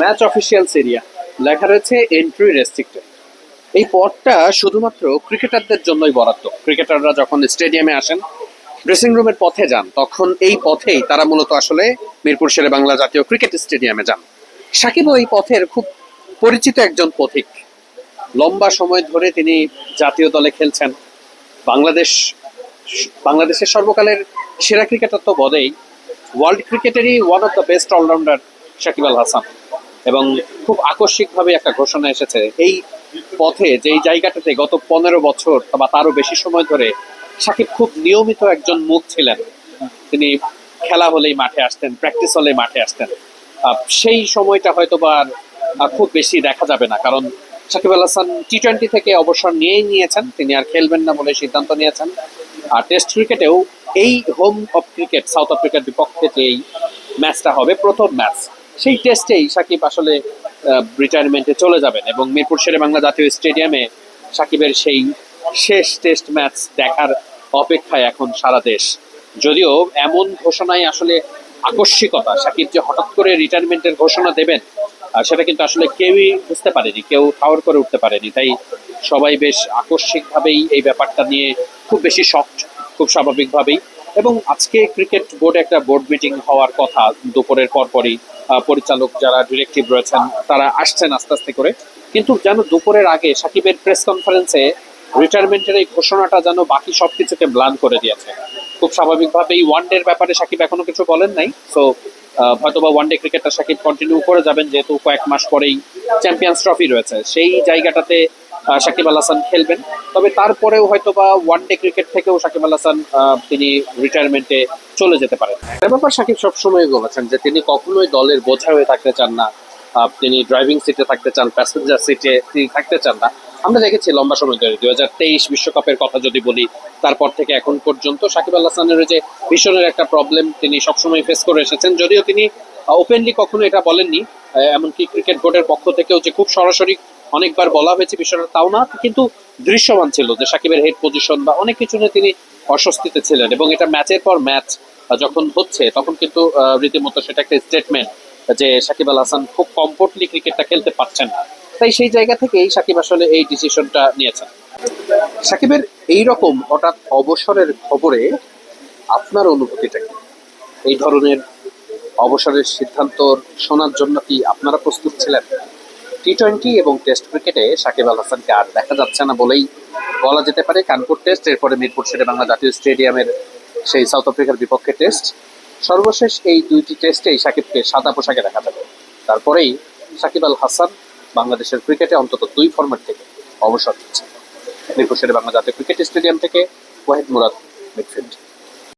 Match officials area লেখা রয়েছে entry restricted এই পথটা শুধুমাত্র ক্রিকেটারদের জন্যই বরাদ্দ। ক্রিকেটাররা যখন স্টেডিয়ামে আসেন ড্রেসিং রুমের পথে যান, তখন এই পথেই তারা মূলত আসলে মিরপুর শেরে বাংলা জাতীয় ক্রিকেট স্টেডিয়ামে যান। সাকিবও এই পথের খুব পরিচিত একজন পথিক। লম্বা সময় ধরে তিনি জাতীয় দলে খেলছেন। বাংলাদেশ, বাংলাদেশের সর্বকালের সেরা ক্রিকেটার তো বদেই world ক্রিকেটেরই one of the best allrounder Shakib Al Hasan. এবং খুব আকস্মিকভাবে একটা ঘোষণা এসেছে। এই পথে, যেই জায়গাটাতে গত পনেরো বছর বা তারও বেশি সময় ধরে সাকিব খুব নিয়মিত একজন মুখ ছিলেন। তিনি খেলা হলেই মাঠে আসতেন প্র্যাকটিস হলেই মাঠে আসতেন। সেই সময়টা হয়তো বা খুব বেশি দেখা যাবে না। কারণ সাকিব আল হাসান টি টোয়েন্টি থেকে অবসর নিয়েই নিয়েছেন। তিনি আর খেলবেন না বলে সিদ্ধান্ত নিয়েছেন। আর টেস্ট ক্রিকেটেও এই হোম অফ ক্রিকেট সাউথ আফ্রিকার বিপক্ষে যে এই ম্যাচটা হবে, প্রথম ম্যাচ সেই টেস্টেই সাকিব আসলে রিটায়ারমেন্টে চলে যাবেন এবং মিরপুর শেরে বাংলা জাতীয় স্টেডিয়ামে সাকিবের সেই শেষ টেস্ট ম্যাচ দেখার অপেক্ষায় এখন সারা দেশ। যদিও এমন ঘোষণায় আসলে আকস্মিকতা, সাকিব যে হঠাৎ করে রিটায়ারমেন্টের ঘোষণা দেবেন সেটা কিন্তু আসলে কেউই বুঝতে পারেনি, কেউ ঠাওর করে উঠতে পারেনি। তাই সবাই বেশ আকস্মিকভাবেই এই ব্যাপারটা নিয়ে খুব বেশি শক্ট খুব স্বাভাবিকভাবেই। এবং আজকে ক্রিকেট বোর্ডে একটা বোর্ড মিটিং হওয়ার কথা দুপুরের পরপরই পরিচালক যারা ডিরেক্টিভ রয়েছেন, তারা আসছেন আস্তে আস্তে করে। কিন্তু যেন দুপুরের আগে সাকিবের প্রেস কনফারেন্সে রিটায়ারমেন্টের এই ঘোষণাটা যেন বাকি সবকিছুকে ব্লান করে দিয়েছে। খুব স্বাভাবিকভাবে এই ওয়ান ডের ব্যাপারে সাকিব এখনও কিছু বলেন নাই। সো হয়তো বা ওয়ান ডে ক্রিকেটটা সাকিব কন্টিনিউ করে যাবেন, যেহেতু কয়েক মাস পরেই চ্যাম্পিয়ন্স ট্রফি রয়েছে। সেই জায়গাটাতে সাকিব আল হাসান খেলবেন। তবে তারপরেও হয়তো বা ওয়ান ডে ক্রিকেট থেকেও সাকিব আল হাসান তিনি রিটায়ারমেন্টে চলে যেতে পারেন। এ ব্যাপার সাকিব সবসময় বলেছেন যে তিনি কখনোই দলের বোঝা হয়ে থাকতে চান না তিনি ড্রাইভিং সিটে থাকতে চান প্যাসেঞ্জার সিটে তিনি থাকতে চান না। আমরা দেখেছি লম্বা সময় ধরে, দুই হাজার তেইশ বিশ্বকাপের কথা যদি বলি, তারপর থেকে এখন পর্যন্ত সাকিব আল হাসানের যে ভীষণের একটা প্রবলেম তিনি সবসময় ফেস করে এসেছেন। যদিও তিনি ওপেনলি কখনো এটা বলেননি এমনকি ক্রিকেট বোর্ডের পক্ষ থেকেও যে খুব সরাসরি অনেকবার বলা হয়েছে বিষয়টা তাও না, কিন্তু দৃশ্যমান ছিল যে সাকিবের হেড পজিশন বা অনেক কিছু নিয়ে তিনি অস্বস্তিতে ছিলেন এবং এটা ম্যাচের পর ম্যাচ যখন হচ্ছে, তখন কিন্তু রীতিমতো সেটা একটা স্টেটমেন্ট যে সাকিব আল হাসান খুব কমফোর্টলি ক্রিকেটটা খেলতে পারছেন না। তাই সেই জায়গা থেকেই সাকিব আসলে এই ডিসিশনটা নিয়েছেন। সাকিবের এই রকম হঠাৎ অবসরের খবরে আপনার অনুভূতিটা কি? এই ধরনের অবসরের সিদ্ধান্ত শোনার জন্য কি আপনারা প্রস্তুত ছিলেন? টি টোয়েন্টি এবং টেস্ট ক্রিকেটে সাকিব আল হাসানকে আর দেখা যাচ্ছে না বলেই বলা যেতে পারে। কানপুর টেস্ট এরপরে মিরপুর শেরে বাংলা জাতীয় স্টেডিয়ামের সেই সাউথ আফ্রিকার বিপক্ষে টেস্ট সর্বশেষ এই দুইটি টেস্টেই সাকিবকে সাদা পোশাকে দেখা যাবে। তারপরেই সাকিব আল হাসান বাংলাদেশের ক্রিকেটে অন্তত দুই ফরম্যাট থেকে অবসর নিচ্ছে। মিরপুর শেরে বাংলা জাতীয় ক্রিকেট স্টেডিয়াম থেকে ওয়াহিদ মুরাদ মিডফিল্ড